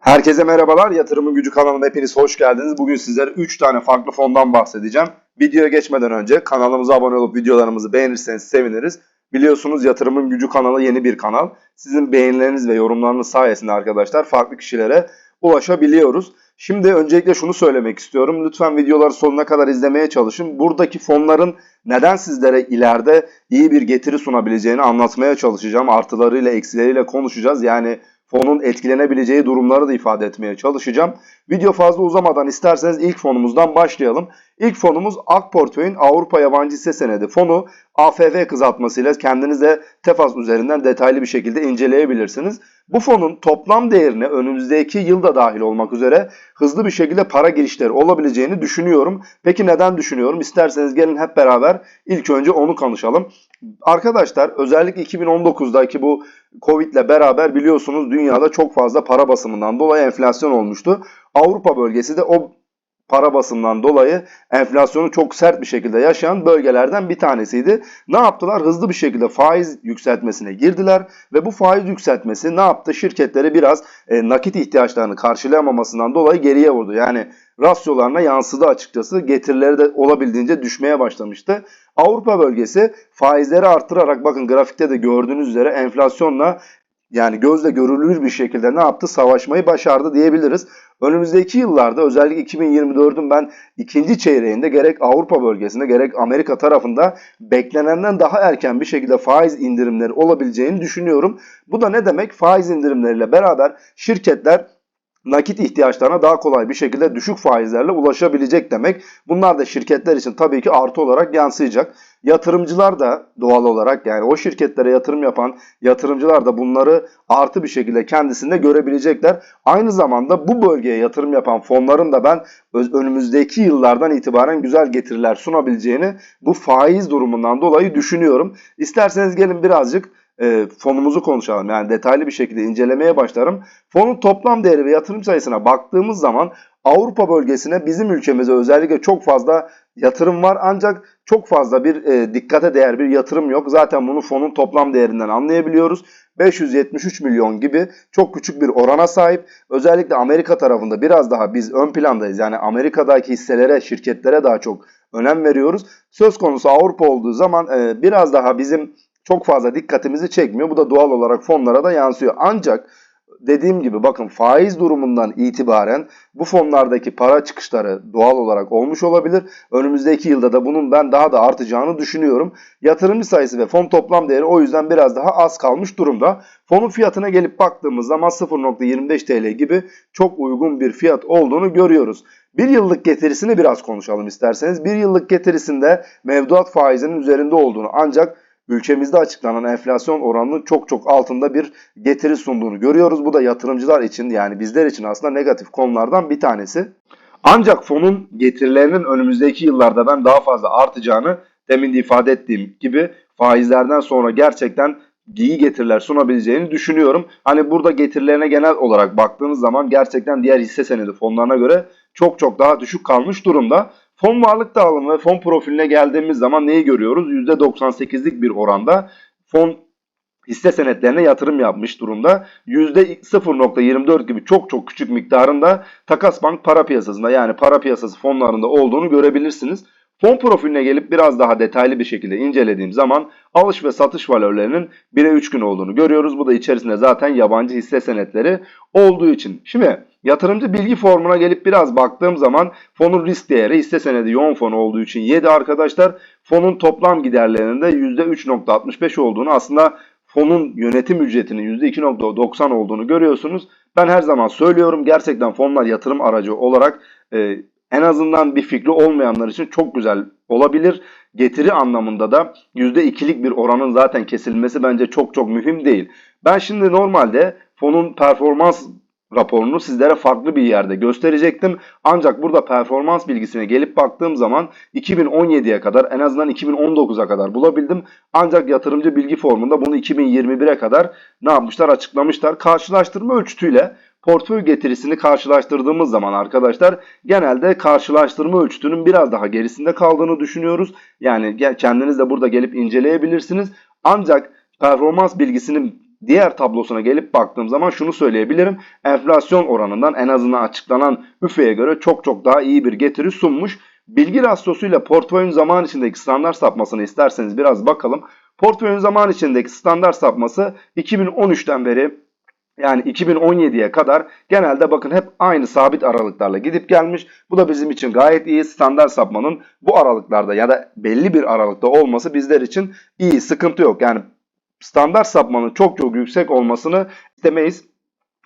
Herkese merhabalar. Yatırımın Gücü kanalına hepiniz hoş geldiniz. Bugün sizlere 3 tane farklı fondan bahsedeceğim. Videoya geçmeden önce kanalımıza abone olup videolarımızı beğenirseniz seviniriz. Biliyorsunuz Yatırımın Gücü kanalı yeni bir kanal. Sizin beğenileriniz ve yorumlarınız sayesinde arkadaşlar farklı kişilere ulaşabiliyoruz. Şimdi öncelikle şunu söylemek istiyorum. Lütfen videoları sonuna kadar izlemeye çalışın. Buradaki fonların neden sizlere ileride iyi bir getiri sunabileceğini anlatmaya çalışacağım. Artılarıyla eksileriyle konuşacağız. Yani fonun etkilenebileceği durumları da ifade etmeye çalışacağım. Video fazla uzamadan isterseniz ilk fonumuzdan başlayalım. İlk fonumuz Ak Avrupa Yabancı Hisse Senedi fonu AFV kızartmasıyla kendiniz de Tefas üzerinden detaylı bir şekilde inceleyebilirsiniz. Bu fonun toplam değerine önümüzdeki yılda dahil olmak üzere hızlı bir şekilde para girişleri olabileceğini düşünüyorum. Peki neden düşünüyorum? İsterseniz gelin hep beraber ilk önce onu konuşalım. Arkadaşlar özellikle 2019'daki bu Covid ile beraber biliyorsunuz dünyada çok fazla para basımından dolayı enflasyon olmuştu. Avrupa bölgesi de o para basımından dolayı enflasyonu çok sert bir şekilde yaşayan bölgelerden bir tanesiydi. Ne yaptılar? Hızlı bir şekilde faiz yükseltmesine girdiler ve bu faiz yükseltmesi ne yaptı? Şirketleri biraz e, nakit ihtiyaçlarını karşılayamamasından dolayı geriye vurdu. Yani rasyolarına yansıdı açıkçası. Getirileri de olabildiğince düşmeye başlamıştı. Avrupa bölgesi faizleri arttırarak bakın grafikte de gördüğünüz üzere enflasyonla yani gözle görülür bir şekilde ne yaptı? Savaşmayı başardı diyebiliriz. Önümüzdeki yıllarda özellikle 2024'ün ben ikinci çeyreğinde gerek Avrupa bölgesinde gerek Amerika tarafında beklenenden daha erken bir şekilde faiz indirimleri olabileceğini düşünüyorum. Bu da ne demek? Faiz indirimleriyle beraber şirketler nakit ihtiyaçlarına daha kolay bir şekilde düşük faizlerle ulaşabilecek demek. Bunlar da şirketler için tabii ki artı olarak yansıyacak. Yatırımcılar da doğal olarak yani o şirketlere yatırım yapan yatırımcılar da bunları artı bir şekilde kendisinde görebilecekler. Aynı zamanda bu bölgeye yatırım yapan fonların da ben önümüzdeki yıllardan itibaren güzel getiriler sunabileceğini bu faiz durumundan dolayı düşünüyorum. İsterseniz gelin birazcık e, fonumuzu konuşalım. Yani detaylı bir şekilde incelemeye başlarım. Fonun toplam değeri ve yatırım sayısına baktığımız zaman Avrupa bölgesine bizim ülkemize özellikle çok fazla yatırım var ancak çok fazla bir e, dikkate değer bir yatırım yok. Zaten bunu fonun toplam değerinden anlayabiliyoruz. 573 milyon gibi çok küçük bir orana sahip. Özellikle Amerika tarafında biraz daha biz ön plandayız. Yani Amerika'daki hisselere, şirketlere daha çok önem veriyoruz. Söz konusu Avrupa olduğu zaman e, biraz daha bizim çok fazla dikkatimizi çekmiyor. Bu da doğal olarak fonlara da yansıyor. Ancak dediğim gibi bakın faiz durumundan itibaren bu fonlardaki para çıkışları doğal olarak olmuş olabilir. Önümüzdeki yılda da bunun ben daha da artacağını düşünüyorum. Yatırımcı sayısı ve fon toplam değeri o yüzden biraz daha az kalmış durumda. Fonun fiyatına gelip baktığımız zaman 0.25 TL gibi çok uygun bir fiyat olduğunu görüyoruz. Bir yıllık getirisini biraz konuşalım isterseniz. Bir yıllık getirisinde mevduat faizinin üzerinde olduğunu ancak ülkemizde açıklanan enflasyon oranının çok çok altında bir getiri sunduğunu görüyoruz. Bu da yatırımcılar için yani bizler için aslında negatif konulardan bir tanesi. Ancak fonun getirilerinin önümüzdeki yıllarda ben daha fazla artacağını demin de ifade ettiğim gibi faizlerden sonra gerçekten iyi getiriler sunabileceğini düşünüyorum. Hani burada getirilerine genel olarak baktığınız zaman gerçekten diğer hisse senedi fonlarına göre çok çok daha düşük kalmış durumda. Fon varlık dağılımı ve fon profiline geldiğimiz zaman neyi görüyoruz? %98'lik bir oranda fon hisse senetlerine yatırım yapmış durumda. %0.24 gibi çok çok küçük miktarında takas bank para piyasasında yani para piyasası fonlarında olduğunu görebilirsiniz. Fon profiline gelip biraz daha detaylı bir şekilde incelediğim zaman alış ve satış valörlerinin 1'e 3 gün olduğunu görüyoruz. Bu da içerisinde zaten yabancı hisse senetleri olduğu için. Şimdi yatırımcı bilgi formuna gelip biraz baktığım zaman fonun risk değeri hisse senedi yoğun fon olduğu için 7 arkadaşlar. Fonun toplam giderlerinin de %3.65 olduğunu aslında fonun yönetim ücretinin %2.90 olduğunu görüyorsunuz. Ben her zaman söylüyorum gerçekten fonlar yatırım aracı olarak e, en azından bir fikri olmayanlar için çok güzel olabilir. Getiri anlamında da %2'lik bir oranın zaten kesilmesi bence çok çok mühim değil. Ben şimdi normalde fonun performans raporunu sizlere farklı bir yerde gösterecektim. Ancak burada performans bilgisine gelip baktığım zaman 2017'ye kadar en azından 2019'a kadar bulabildim. Ancak yatırımcı bilgi formunda bunu 2021'e kadar ne yapmışlar açıklamışlar. Karşılaştırma ölçütüyle portföy getirisini karşılaştırdığımız zaman arkadaşlar genelde karşılaştırma ölçütünün biraz daha gerisinde kaldığını düşünüyoruz. Yani kendiniz de burada gelip inceleyebilirsiniz. Ancak performans bilgisinin diğer tablosuna gelip baktığım zaman şunu söyleyebilirim. Enflasyon oranından en azından açıklanan üfeye göre çok çok daha iyi bir getiri sunmuş. Bilgi rasyosuyla portföyün zaman içindeki standart sapmasını isterseniz biraz bakalım. Portföyün zaman içindeki standart sapması 2013'ten beri yani 2017'ye kadar genelde bakın hep aynı sabit aralıklarla gidip gelmiş. Bu da bizim için gayet iyi. Standart sapmanın bu aralıklarda ya da belli bir aralıkta olması bizler için iyi. Sıkıntı yok. Yani standart sapmanın çok çok yüksek olmasını istemeyiz.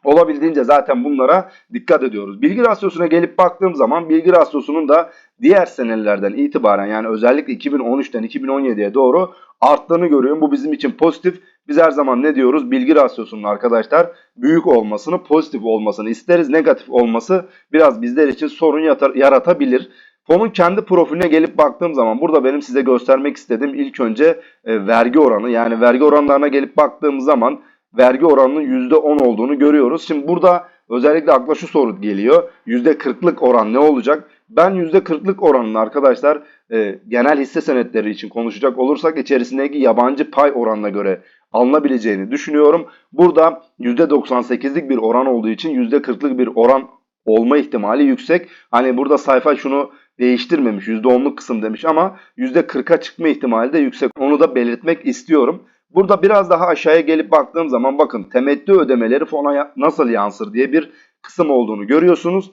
Olabildiğince zaten bunlara dikkat ediyoruz. Bilgi rasyosuna gelip baktığım zaman bilgi rasyosunun da diğer senelerden itibaren yani özellikle 2013'ten 2017'ye doğru arttığını görüyorum. Bu bizim için pozitif. Biz her zaman ne diyoruz? Bilgi rasyosunun arkadaşlar büyük olmasını, pozitif olmasını isteriz. Negatif olması biraz bizler için sorun yaratabilir. Fonun kendi profiline gelip baktığım zaman burada benim size göstermek istediğim ilk önce e, vergi oranı. Yani vergi oranlarına gelip baktığım zaman vergi oranının %10 olduğunu görüyoruz. Şimdi burada özellikle akla şu soru geliyor. %40'lık oran ne olacak? Ben %40'lık oranını arkadaşlar e, genel hisse senetleri için konuşacak olursak içerisindeki yabancı pay oranına göre alınabileceğini düşünüyorum. Burada %98'lik bir oran olduğu için %40'lık bir oran olma ihtimali yüksek. Hani burada sayfa şunu değiştirmemiş %10'luk kısım demiş ama %40'a çıkma ihtimali de yüksek. Onu da belirtmek istiyorum. Burada biraz daha aşağıya gelip baktığım zaman bakın temettü ödemeleri fona nasıl yansır diye bir kısım olduğunu görüyorsunuz.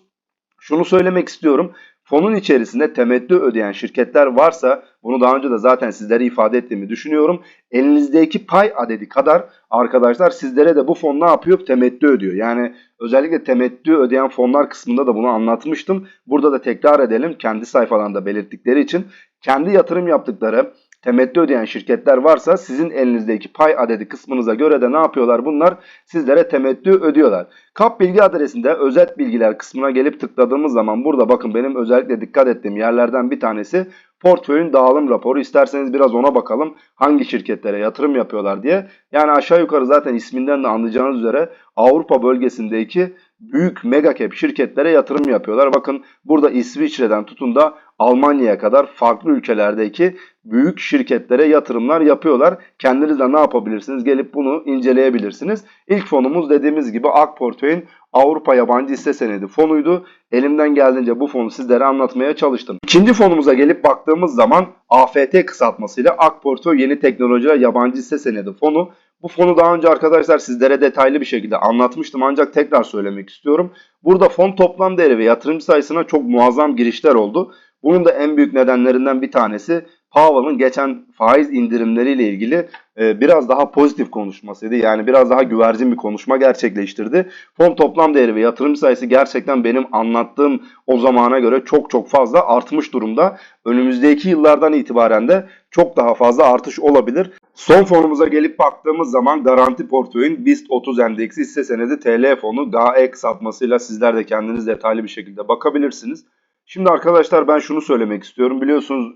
Şunu söylemek istiyorum. Fonun içerisinde temettü ödeyen şirketler varsa bunu daha önce de zaten sizlere ifade ettiğimi düşünüyorum. Elinizdeki pay adedi kadar arkadaşlar sizlere de bu fon ne yapıyor? Temettü ödüyor. Yani özellikle temettü ödeyen fonlar kısmında da bunu anlatmıştım. Burada da tekrar edelim kendi sayfalarında belirttikleri için kendi yatırım yaptıkları temettü ödeyen şirketler varsa sizin elinizdeki pay adedi kısmınıza göre de ne yapıyorlar bunlar? Sizlere temettü ödüyorlar. Kap bilgi adresinde özet bilgiler kısmına gelip tıkladığımız zaman burada bakın benim özellikle dikkat ettiğim yerlerden bir tanesi portföyün dağılım raporu. İsterseniz biraz ona bakalım hangi şirketlere yatırım yapıyorlar diye. Yani aşağı yukarı zaten isminden de anlayacağınız üzere Avrupa bölgesindeki büyük mega cap şirketlere yatırım yapıyorlar. Bakın burada İsviçre'den tutun da Almanya'ya kadar farklı ülkelerdeki büyük şirketlere yatırımlar yapıyorlar. Kendiniz de ne yapabilirsiniz? Gelip bunu inceleyebilirsiniz. İlk fonumuz dediğimiz gibi AK Portföy'ün Avrupa Yabancı Hisse Senedi fonuydu. Elimden geldiğince bu fonu sizlere anlatmaya çalıştım. İkinci fonumuza gelip baktığımız zaman AFT kısaltmasıyla AK Portföy Yeni Teknolojiler Yabancı Hisse Senedi fonu. Bu fonu daha önce arkadaşlar sizlere detaylı bir şekilde anlatmıştım ancak tekrar söylemek istiyorum. Burada fon toplam değeri ve yatırımcı sayısına çok muazzam girişler oldu. Bunun da en büyük nedenlerinden bir tanesi Powell'ın geçen faiz indirimleriyle ilgili e, biraz daha pozitif konuşmasıydı. Yani biraz daha güvercin bir konuşma gerçekleştirdi. Fon toplam değeri ve yatırımcı sayısı gerçekten benim anlattığım o zamana göre çok çok fazla artmış durumda. Önümüzdeki yıllardan itibaren de çok daha fazla artış olabilir. Son fonumuza gelip baktığımız zaman Garanti Portföy'ün BIST 30 endeksi hisse senedi TL fonu GAE kısaltmasıyla sizler de kendiniz detaylı bir şekilde bakabilirsiniz. Şimdi arkadaşlar ben şunu söylemek istiyorum. Biliyorsunuz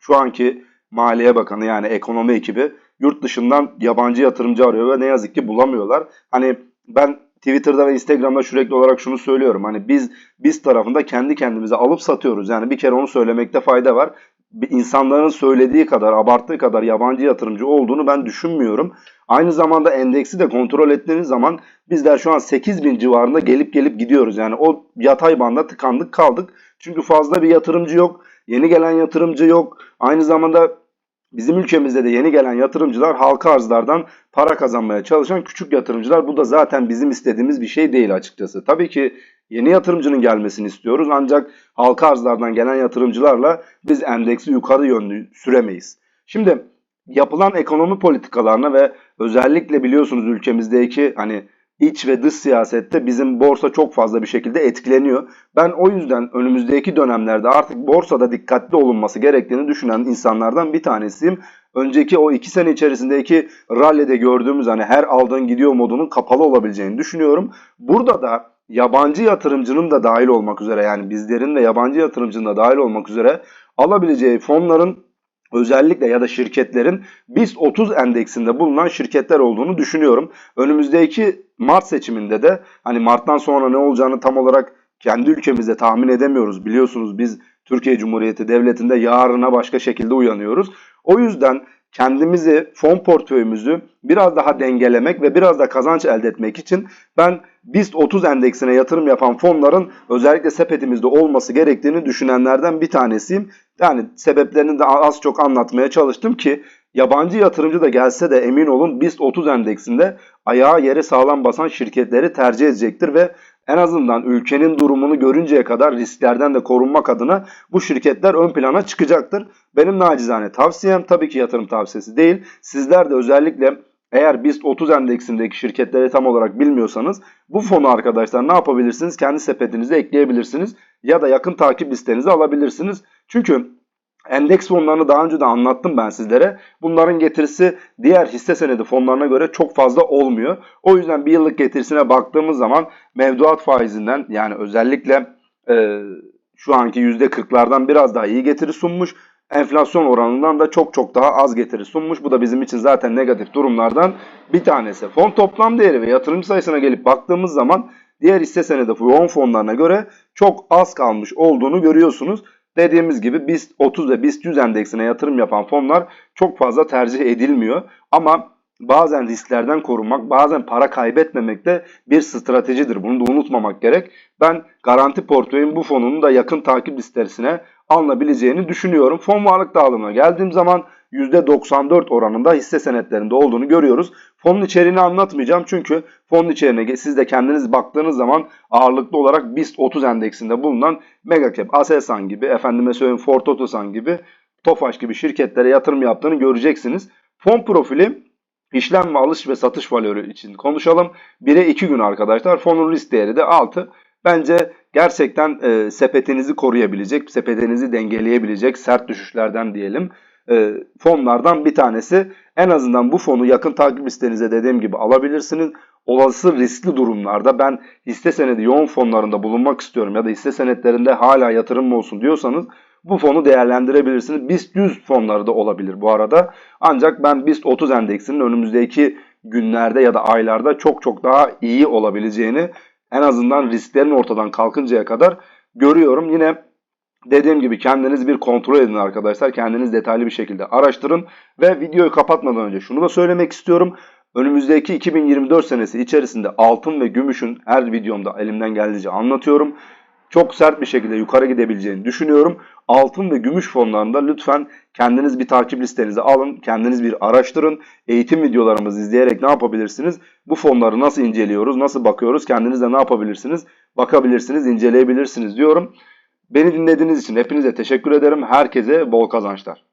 şu anki Maliye Bakanı yani ekonomi ekibi yurt dışından yabancı yatırımcı arıyor ve ne yazık ki bulamıyorlar. Hani ben Twitter'da ve Instagram'da sürekli olarak şunu söylüyorum. Hani biz biz tarafında kendi kendimize alıp satıyoruz. Yani bir kere onu söylemekte fayda var. İnsanların söylediği kadar, abarttığı kadar yabancı yatırımcı olduğunu ben düşünmüyorum. Aynı zamanda endeksi de kontrol ettiğiniz zaman bizler şu an 8000 civarında gelip gelip gidiyoruz. Yani o yatay banda tıkandık kaldık. Çünkü fazla bir yatırımcı yok. Yeni gelen yatırımcı yok. Aynı zamanda bizim ülkemizde de yeni gelen yatırımcılar halka arzlardan para kazanmaya çalışan küçük yatırımcılar. Bu da zaten bizim istediğimiz bir şey değil açıkçası. Tabii ki yeni yatırımcının gelmesini istiyoruz ancak halka arzlardan gelen yatırımcılarla biz endeksi yukarı yönlü süremeyiz. Şimdi yapılan ekonomi politikalarına ve özellikle biliyorsunuz ülkemizdeki hani iç ve dış siyasette bizim borsa çok fazla bir şekilde etkileniyor. Ben o yüzden önümüzdeki dönemlerde artık borsada dikkatli olunması gerektiğini düşünen insanlardan bir tanesiyim. Önceki o iki sene içerisindeki rallide gördüğümüz hani her aldığın gidiyor modunun kapalı olabileceğini düşünüyorum. Burada da yabancı yatırımcının da dahil olmak üzere yani bizlerin ve yabancı yatırımcının da dahil olmak üzere alabileceği fonların özellikle ya da şirketlerin BIST 30 endeksinde bulunan şirketler olduğunu düşünüyorum. Önümüzdeki Mart seçiminde de hani Mart'tan sonra ne olacağını tam olarak kendi ülkemizde tahmin edemiyoruz. Biliyorsunuz biz Türkiye Cumhuriyeti Devleti'nde yarına başka şekilde uyanıyoruz. O yüzden kendimizi, fon portföyümüzü biraz daha dengelemek ve biraz da kazanç elde etmek için ben BIST 30 endeksine yatırım yapan fonların özellikle sepetimizde olması gerektiğini düşünenlerden bir tanesiyim. Yani sebeplerini de az çok anlatmaya çalıştım ki yabancı yatırımcı da gelse de emin olun BIST 30 endeksinde ayağı yere sağlam basan şirketleri tercih edecektir ve en azından ülkenin durumunu görünceye kadar risklerden de korunmak adına bu şirketler ön plana çıkacaktır. Benim nacizane tavsiyem tabii ki yatırım tavsiyesi değil. Sizler de özellikle eğer BIST 30 endeksindeki şirketleri tam olarak bilmiyorsanız bu fonu arkadaşlar ne yapabilirsiniz? Kendi sepetinize ekleyebilirsiniz ya da yakın takip listenize alabilirsiniz. Çünkü endeks fonlarını daha önce de anlattım ben sizlere. Bunların getirisi diğer hisse senedi fonlarına göre çok fazla olmuyor. O yüzden bir yıllık getirisine baktığımız zaman mevduat faizinden yani özellikle e, şu anki %40'lardan biraz daha iyi getiri sunmuş. Enflasyon oranından da çok çok daha az getiri sunmuş. Bu da bizim için zaten negatif durumlardan bir tanesi. Fon toplam değeri ve yatırımcı sayısına gelip baktığımız zaman diğer hisse senedi yoğun fonlarına göre çok az kalmış olduğunu görüyorsunuz. Dediğimiz gibi BIST 30 ve BIST 100 endeksine yatırım yapan fonlar çok fazla tercih edilmiyor. Ama bazen risklerden korunmak, bazen para kaybetmemek de bir stratejidir. Bunu da unutmamak gerek. Ben garanti portföyün bu fonunun da yakın takip listesine alınabileceğini düşünüyorum. Fon varlık dağılımına geldiğim zaman %94 oranında hisse senetlerinde olduğunu görüyoruz. Fonun içeriğini anlatmayacağım çünkü fonun içeriğine siz de kendiniz baktığınız zaman ağırlıklı olarak BIST 30 endeksinde bulunan Megacap, Aselsan gibi, efendime söyleyeyim Ford Otosan gibi, Tofaş gibi şirketlere yatırım yaptığını göreceksiniz. Fon profili işlem alış ve satış valörü için konuşalım. 1'e 2 gün arkadaşlar. Fonun risk değeri de 6. Bence gerçekten e, sepetinizi koruyabilecek, sepetinizi dengeleyebilecek sert düşüşlerden diyelim e, fonlardan bir tanesi. En azından bu fonu yakın takip listenize dediğim gibi alabilirsiniz. Olası riskli durumlarda ben hisse senedi yoğun fonlarında bulunmak istiyorum ya da hisse senetlerinde hala yatırım mı olsun diyorsanız bu fonu değerlendirebilirsiniz. BIST 100 fonları da olabilir bu arada. Ancak ben BIST 30 endeksinin önümüzdeki günlerde ya da aylarda çok çok daha iyi olabileceğini en azından risklerin ortadan kalkıncaya kadar görüyorum. Yine dediğim gibi kendiniz bir kontrol edin arkadaşlar. Kendiniz detaylı bir şekilde araştırın ve videoyu kapatmadan önce şunu da söylemek istiyorum. Önümüzdeki 2024 senesi içerisinde altın ve gümüşün her videomda elimden geldiğince anlatıyorum. Çok sert bir şekilde yukarı gidebileceğini düşünüyorum. Altın ve gümüş fonlarında lütfen kendiniz bir takip listenize alın. Kendiniz bir araştırın. Eğitim videolarımızı izleyerek ne yapabilirsiniz? Bu fonları nasıl inceliyoruz? Nasıl bakıyoruz? Kendiniz de ne yapabilirsiniz? Bakabilirsiniz, inceleyebilirsiniz diyorum. Beni dinlediğiniz için hepinize teşekkür ederim. Herkese bol kazançlar.